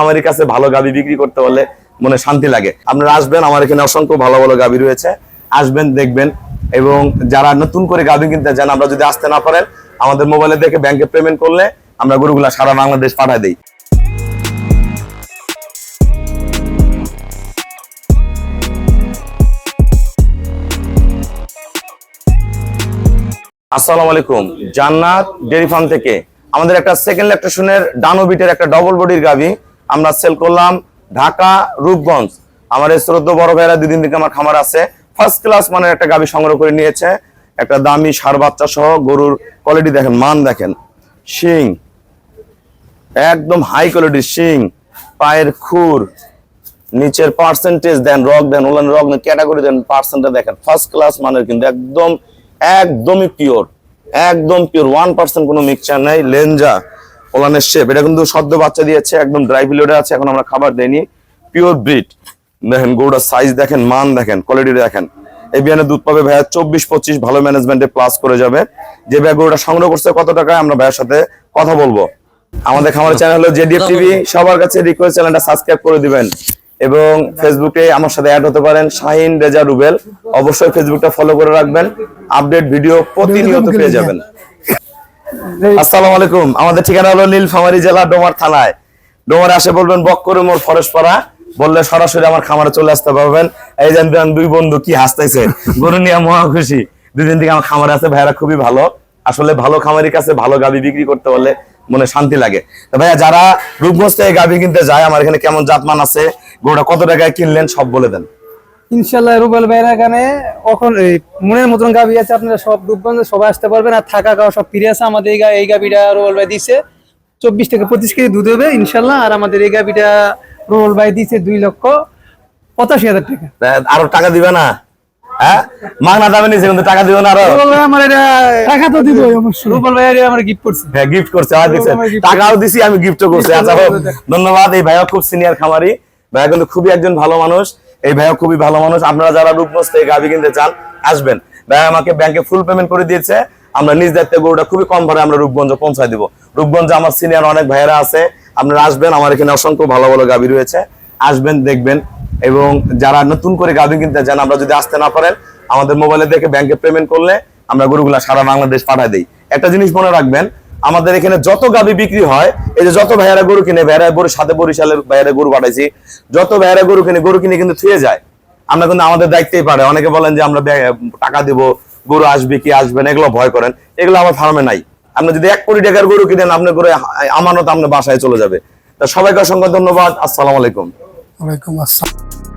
আমার বিক্রি করতে মনে শান্তি লাগে। আপনারা আসবেন, আমার এখানে অসংখ্য ভালো ভালো গাবি রয়েছে। আসবেন, দেখবেন। এবং যারা নতুন করে গাবি কিনতে চান, আমরা যদি আসতে না পারেন, আমাদের মোবাইলে দেখে ব্যাংকে পেমেন্ট করলে আমরা গরুগুলা সারা বাংলাদেশ পাঠাই দিই। আসসালামু আলাইকুম। জান্নাত ডেরি ফার্ম থেকে আমাদের একটা সেকেন্ড ল্যাকটেশনের ডানো বিটের একটা ডবল বডির গাবি আমরা সেল করলাম ঢাকা, রূপগঞ্জ। আমার শ্রদ্ধ বড় ভাইরা দুদিন থেকে আমার খামার আছে। ফার্স্ট ক্লাস মানের একটা গাবি সংগ্রহ করে নিয়েছে। একটা দামি সার বাচ্চা সহ গরুর কোয়ালিটি দেখেন, মান দেখেন। শিং, একদম হাই কোয়ালিটির শিং, পায়ের খুর, নিচের পার্সেন্টেজ দেন রক দেন, ওলান রক ক্যাটাগরি দেন পার্সেন্টেজ দেখেন। ফার্স্ট ক্লাস মানের কিন্তু একদম একদমই পিওর একদম পিওর ওয়ান পার্সেন্ট কোনো মিক্সচার নাই লেঞ্জা ওলানের শেপ এটা কিন্তু সদ্য বাচ্চা দিয়েছে একদম ড্রাই ফিলোডে আছে এখন আমরা খাবার দেইনি পিওর ব্রিড দেখেন গরুটার সাইজ দেখেন মান দেখেন কোয়ালিটি দেখেন এই বিয়ানে দুধ পাবে ভাইয়া চব্বিশ পঁচিশ ভালো ম্যানেজমেন্টে প্লাস করে যাবে যে ভাই গরুটা সংগ্রহ করছে কত টাকায় আমরা ভাইয়ের সাথে কথা বলব। আমাদের খামারের চ্যানেল হলো জেডিএফ টিভি সবার কাছে রিকোয়েস্ট চ্যানেলটা সাবস্ক্রাইব করে দিবেন। এবং ফেসবুকে আমার সাথে অ্যাড হতে পারেন শাহিন রেজা রুবেল। অবশ্যই ফেসবুকটা ফলো করে রাখবেন। আপডেট ভিডিও প্রতিনিয়ত পেয়ে যাবেন। আসসালামু আলাইকুম আমাদের ঠিকানা হলো নীলফামারী জেলা, ডোমার থানায়। ডোমারে আসে বলবেন, বক্করে মোর ফরেশপাড়া। বললে সরাসরি আমার খামারে চলে আসতে পারবেন। এই যে দুই বন্ধু কি হাসতেছে? গরু নিয়ে মহা খুশি। দুদিন থেকে আমার খামারে আছে। ভাইরা খুবই ভালো। আসলে ভালো খামারের কাছে ভালো গাবি বিক্রি করতে হলে মনে শান্তি লাগে। ভাইয়া, যারা রূপগঞ্জ থেকে গাবি কিনতে যায়, আমার এখানে কেমন জাতমান আছে? গরুটা কত টাকায় কিনলেন সব বলে দেন। ইনশাল্লাহ রুবেল ভাইয়ের এখানে মনের মতন গাবি আছে আপনারা সব রূপগঞ্জে সবাই আসতে পারবেন আর থাকা খাওয়া সব ফিরে আছে। আমাদের এই গা- এই গাবিটা রুবেল ভাই দিছে। চব্বিশ থেকে পঁচিশ কেজি দুধ হবে ইনশাল্লাহ আর আমাদের এই গাবিটা রুবেল ভাই দিছে দুই লক্ষ পঁচাশি হাজার টাকা। আরও টাকা দিবে না? হ্যাঁ? মাগনা দামে নিছে কিন্তু টাকা না আরও। আমার এটা টাকা তো দিব রুবেল ভাই আমার গিফট করছে। হ্যাঁ গিফট করছে আর দেখছেন টাকাও দিছি আমি গিফটও করছি। আচ্ছা ধন্যবাদ। এই ভাইয়া খুব সিনিয়র খামারি। ভাইয়া কিন্তু খুবই একজন ভালো মানুষ। এই ভাইয়া খুবই ভালো মানুষ। আপনারা যারা রূপগঞ্জ থেকে গাভি কিনতে চান, আসবেন। ভাইয়া আমাকে ব্যাংকে ফুল পেমেন্ট করে দিয়েছে। আমরা নিজ দায়িত্বে গরুটা খুবই কম ভাড়া আমরা রূপগঞ্জ পৌঁছায় দিব। রূপগঞ্জে আমার সিনিয়র অনেক ভাইয়েরা আছে। আপনারা আসবেন, আমার এখানে অসংখ্য ভালো ভালো গাভি রয়েছে। আসবেন, দেখবেন। এবং যারা নতুন করে গাভি কিনতে চান আমরা যদি আসতে না পারেন, আমাদের মোবাইলে দেখে ব্যাংকে পেমেন্ট করলে আমরা গরুগুলা সারা বাংলাদেশ পাঠাই দিই। একটা জিনিস মনে রাখবেন আমাদের এখানে যত গাভি বিক্রি হয়, এই যে যত ভাইয়ারা গরু কিনে, ভাইয়ারা গরু সাথে বরিশালের ভাইয়ারা গরু পাঠাইছি যত ভাইয়ারা গরু কিনে গরু কিনে কিন্তু থুয়ে যায়। আমরা কিন্তু আমাদের দায়িত্বই পারে। অনেকে বলেন যে আমরা টাকা দিব, গরু আসবে কি আসবে না, এগুলো ভয় করেন। এগুলো আমার ফার্মে নাই। আপনি যদি এক কোটি টাকার গরু কিনেন, আপনার গরু আমানত আপনার বাসায় চলে যাবে। তা সবাইকে অসংখ্য ধন্যবাদ। আসসালামু আলাইকুম। ওয়ালাইকুম আসসালাম।